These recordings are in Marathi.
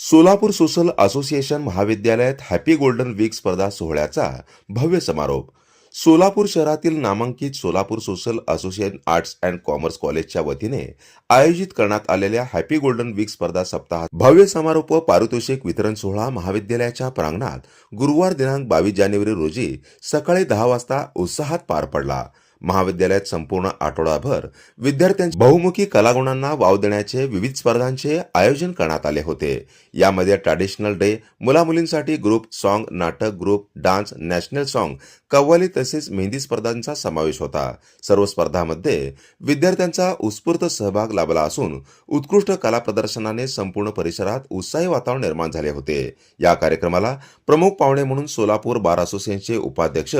सोलापूर सोशल असोसिएशन महाविद्यालयात हॅपी गोल्डन वीक स्पर्धा सोहळ्याचा भव्य समारोप. सोलापूर शहरातील नामांकित Solapur social association arts and commerce कॉलेजच्या वतीने आयोजित करण्यात आलेल्या हॅपी गोल्डन वीक स्पर्धा सप्ताहात भव्य समारोप व पारितोषिक वितरण सोहळा महाविद्यालयाच्या प्रांगणात गुरुवार दिनांक बावीस जानेवारी रोजी सकाळी दहा वाजता उत्साहात पार पडला. महाविद्यालयात संपूर्ण आठवडाभर विद्यार्थ्यांच्या बहुमुखी कलागुणांना वाव देण्याचे विविध स्पर्धांचे आयोजन करण्यात आले होते. यामध्ये ट्रॅडिशनल डे मुलामुलींसाठी ग्रुप सॉन्ग नाटक group dance national song qawwali तसेच मेहंदी स्पर्धांचा समावेश होता. सर्व स्पर्धांमध्ये विद्यार्थ्यांचा उत्स्फूर्त सहभाग लाभला असून उत्कृष्ट कला प्रदर्शनाने संपूर्ण परिसरात उत्साही वातावरण निर्माण झाले होते. या कार्यक्रमाला प्रमुख पाहुणे म्हणून सोलापूर बार असोसिएशनचे उपाध्यक्ष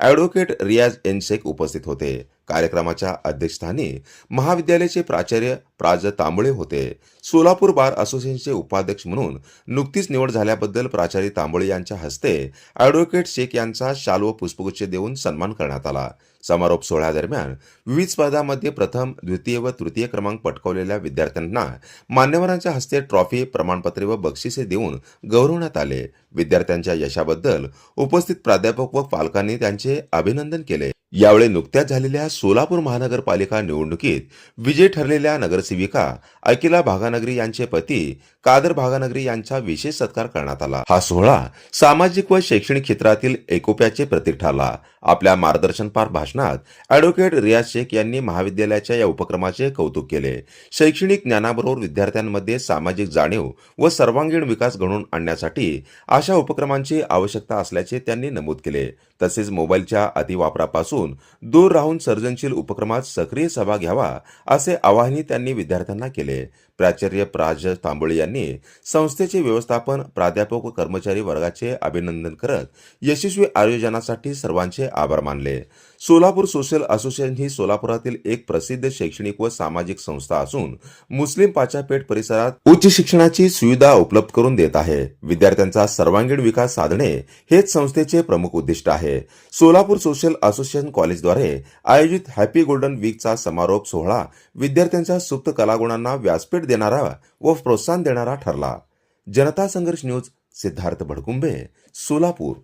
ॲडव्होकेट रियाज एन शेख उपस्थित होते. कार्यक्रमाच्या अध्यक्षस्थानी महाविद्यालयाचे प्राचार्य प्राज. तांबळे होते. सोलापूर बार असोसिएशनचे उपाध्यक्ष म्हणून नुकतीच निवड झाल्याबद्दल प्राचार्य तांबळे यांच्या हस्ते ॲडव्होकेट शेख यांचा शाल व पुष्पगुच्छ देऊन सन्मान करण्यात आला. समारोप सोहळ्यादरम्यान विविध स्पर्धामध्ये प्रथम द्वितीय व तृतीय क्रमांक पटकावलेल्या विद्यार्थ्यांना मान्यवरांच्या हस्ते ट्रॉफी प्रमाणपत्रे व बक्षिसे देऊन गौरवण्यात आले. विद्यार्थ्यांच्या यशाबद्दल उपस्थित प्राध्यापक व पालकांनी त्यांचे अभिनंदन केले. यावेळी नुकत्याच झालेल्या सोलापूर महानगरपालिका निवडणुकीत विजय ठरलेल्या नगरसेविका अकिला भागानगरी यांचे पती कादर भागानगरी यांचा विशेष सत्कार करण्यात आला. हा सोहळा सामाजिक व शैक्षणिक क्षेत्रातील एकोप्याचे प्रतीक ठरला. आपल्या मार्गदर्शनपार भाषणात अॅडव्होकेट रियाज शेख यांनी महाविद्यालयाच्या या उपक्रमाचे कौतुक केले. शैक्षणिक ज्ञानाबरोबर विद्यार्थ्यांमध्ये सामाजिक जाणीव व सर्वांगीण विकास घडवून आणण्यासाठी अशा उपक्रमांची आवश्यकता असल्याचे त्यांनी नमूद केले. तसेच मोबाईलच्या अतिवापरापासून दूर राहून सर्जनशील उपक्रमात सक्रिय सहभाग घ्यावा असे आवाहनही त्यांनी विद्यार्थ्यांना केले. प्राचार्य प्राज तांबोळे यांनी संस्थेचे व्यवस्थापन प्राध्यापक व कर्मचारी वर्गाचे अभिनंदन करत यशस्वी आयोजनासाठी सर्वांचे आभार मानले. सोलापूर सोशल असोसिएशन ही सोलापुरातील एक प्रसिद्ध शैक्षणिक व सामाजिक संस्था असून मुस्लिम पाचापेठ परिसरात उच्च शिक्षणाची सुविधा उपलब्ध करून देत आहे. विद्यार्थ्यांचा सर्वांगीण विकास साधणे हेच संस्थेचे प्रमुख उद्दिष्ट आहे. सोलापूर सोशल असोसिएशन कॉलेजद्वारे आयोजित हॅपी गोल्डन वीकचा समारोप सोहळा विद्यार्थ्यांच्या सुप्त कलागुणांना व्यासपीठ देणारा व प्रोत्साहन देणारा ठरला. जनता संघर्ष न्यूज सिद्धार्थ भडकुंबे सोलापूर.